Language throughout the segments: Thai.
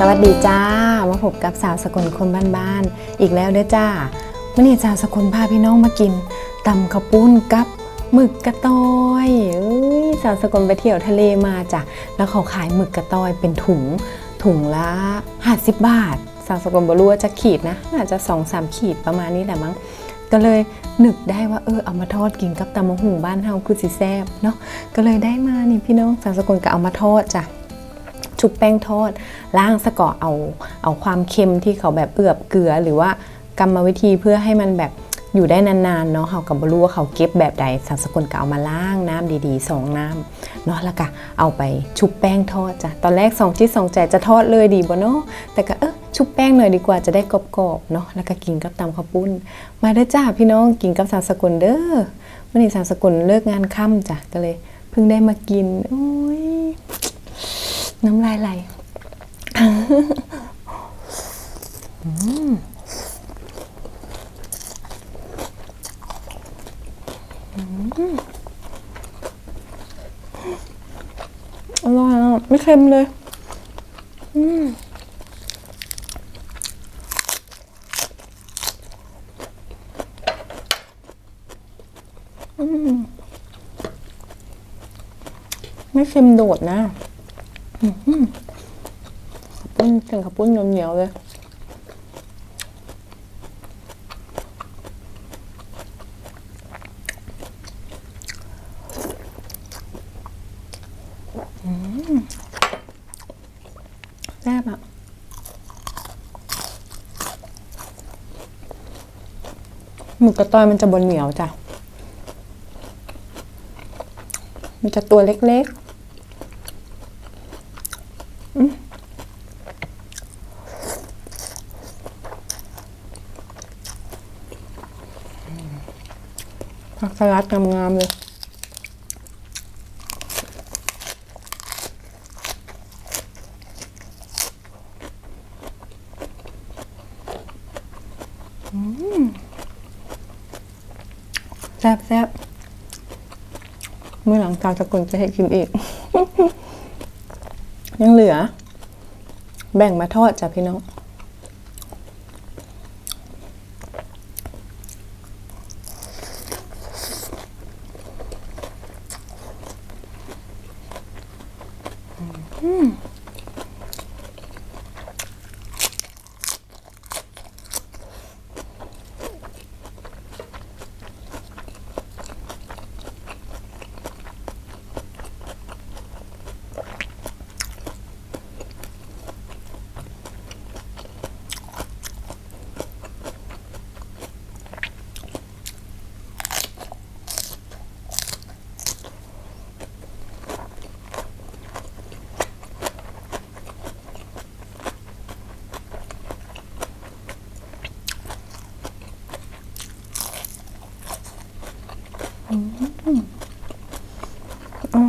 สวัสดีจ้ามาพบกับสาวสกลคนบ้านๆอีกแล้วเด้อจ้ามื่อนี้สาวสกลพาพี่น้องมากินตำข้าวปุ้นกับหมึกกระตอยเอ้ยสาวสกลไปเที่ยวทะเลมาจ้ะแล้วเขาขายหมึกกระตอยเป็นถุงถุงละ50บาท สาวสกลบรู้ว่าจะขีดนะน่าจจะ2อสามขีดประมาณนี้แหละมั้งก็เลยนึกได้ว่าเออเอามาทอดกินกับตำมะหูบ้านเฮาคือสิแซบเนาะก็เลยได้มานี่พี่น้องสาวสกลก็เอามาทอดจ้ะ ชุบแป้งทอดล้างสะกอเอาเอาความเค็มที่เขาแบบเอือบเกลือ หรือว่ากรรมวิธีเพื่อให้มันแบบอยู่ได้นานๆเนาะเขากับบรู้ว่าเขาเก็บแบบใดสาวสกุลก็เอามาล้างน้ำดีๆสองน้ำเนาะแล้วก็เอาไปชุบแป้งทอดจ้ะตอนแรกสองที่สองใจจะทอดเลยดีบ่เนาะแต่ก็เออชุบแป้งหน่อยดีกว่าจะได้กรอบๆเนาะแล้วก็กินกับตำข้าวปุ้น มาเด้อจ้าพี่น้องกินกับสาวสกุลเด้อวันนี้สาวสกุลเลิกงานค่ำจ้ะก็เลย เพิ่งได้มากินโอ้ย น้ำลายไหลอร่อยอะไม่เค็มเลย อืมไม่เค็มโดดนะ ปุ้นเป็นข้าวปุ้นเหนียวๆเลยอืมแซ่บอะหมึกกระตอยมันจะบนเหนียวจ้ะ มันจะตัวเล็กๆ สลัดงามๆเลยแซ่บแซ่บเมื่อหลังจากจะกลจะให้กินอีก ยังเหลือ แบ่งมาทอดจ้ะพี่น้อง อร่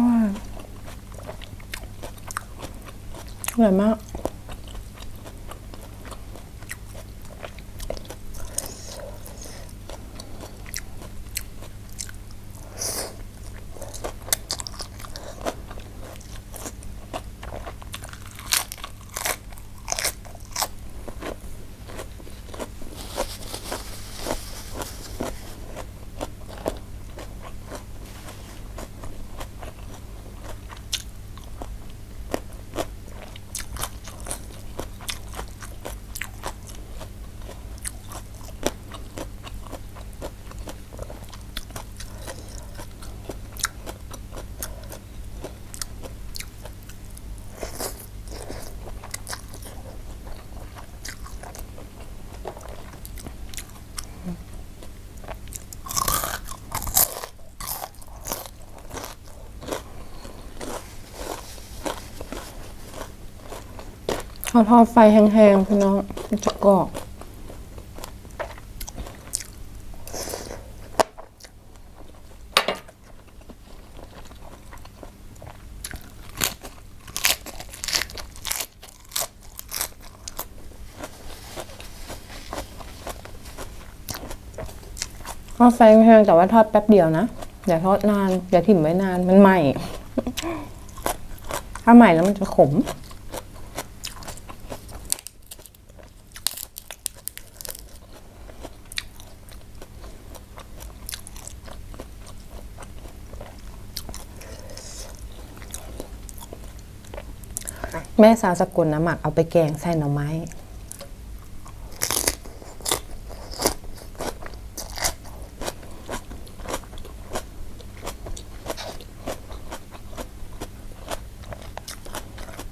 อย อร่อยมาก เขาทอดไฟแห้งๆพี่น้องมันจะกรอบทอดไฟแห้งแต่ว่าทอดแป๊บเดียวนะ อย่าทอดนาน อย่าถิ่มไว้นานมันใหม่ ถ้าใหม่แล้วมันจะขม อร่อยมาก อร่อย อร่อยมากเลย แม่สาวสกุลนะหมักเอาไปแกงใส่หน่อไม้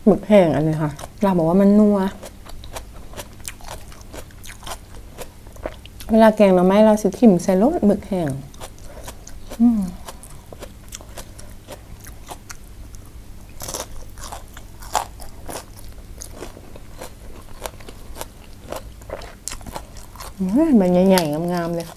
หมึกแห้งอันนี้ค่ะ เราบอกว่ามันนัว เวลาแกงหน่อไม้เราสิทิ่มใส่รสหมึกแห้ง มันใหญ่ๆงามๆเลย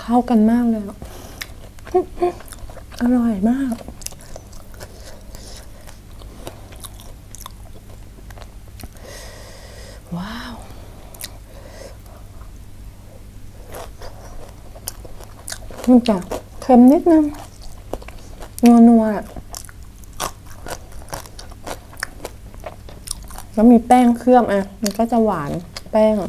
เข้ากันมากเลยอร่อยมาก ว้าว มันจะเค็มนิดนึงนัวนัวๆแล้วมีแป้งเคลือบอะ มันก็จะหวานแป้ง อ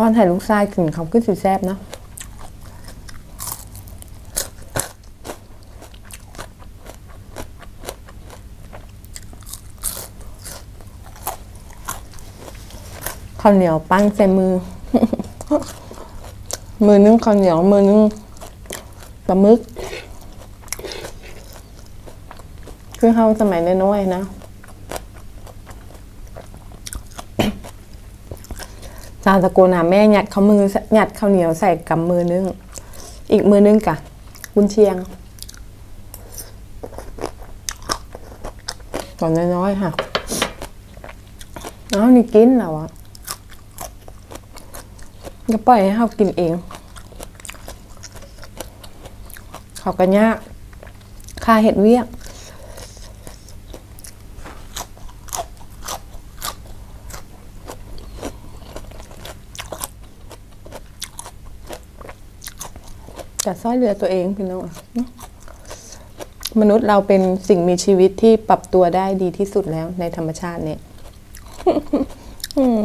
ทอดไข่ลูกทรายกลิ่นเขาขึ้นสีแซ่บเนาะข้าวเหนียวปั้นใส่มือ มือนึงข้าวเหนียว มือนึงปลาหมึก คือเฮาสมัยน้อยๆนะาตะโกนหาแม่หยัดเขามือหยัดข้าวเหนียวใส่กำมือนึง อีกมือนึงกะกุนเชียง ตอนน้อยๆค่ะเอ้าวนี่กินแล้วอะก็ปล่อยให้เขากินเอง เขากันยากค่าเห็ดเวียก จะซ้อยเรือตัวเองพี่น้องมนุษย์เราเป็นสิ่งมีชีวิตที่ปรับตัวได้ดีที่สุดแล้วในธรรมชาติเนี่ย อืม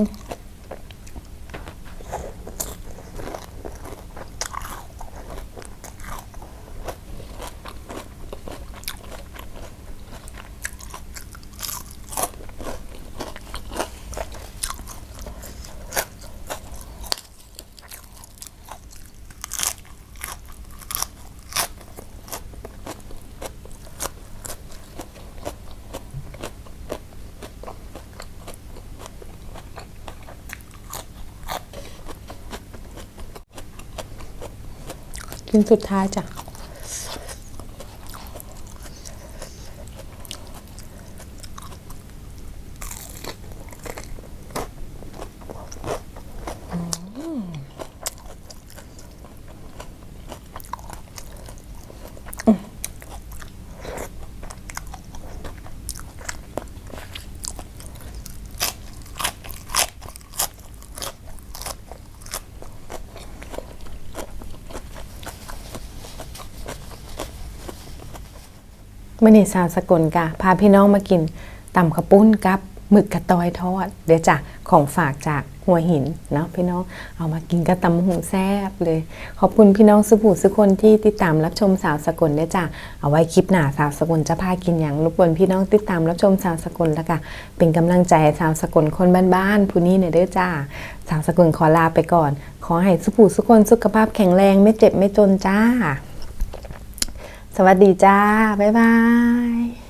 นสุดท้ายจ้ะ มื่อนี้สาวสกลกะพาพี่น้องมากินตำขปุ้นกับหมึกกระตอยทอด เดี๋ยวจ้ะของฝากจากหัวหินเนาะพี่น้องเอามากินกับตำหูแซ่บเลย ขอบคุณพี่น้องสุภูสุคนที่ติดตามรับชมสาวสกลเด้อจ้ะเอาไว้คลิปหน้าสาวสกลจะพากินอย่างรบกวนพี่น้องติดตามรับชมสาวสกลแล้วก็เป็นกำลังใจสาวสกลคนบ้านๆผู้นี้เนี่ยเด้อจ้าสาวสกลขอลาไปก่อน ขอให้สุภูสุคนสุขภาพแข็งแรงไม่เจ็บไม่จนจ้า สวัสดีจ้า บ๊ายบาย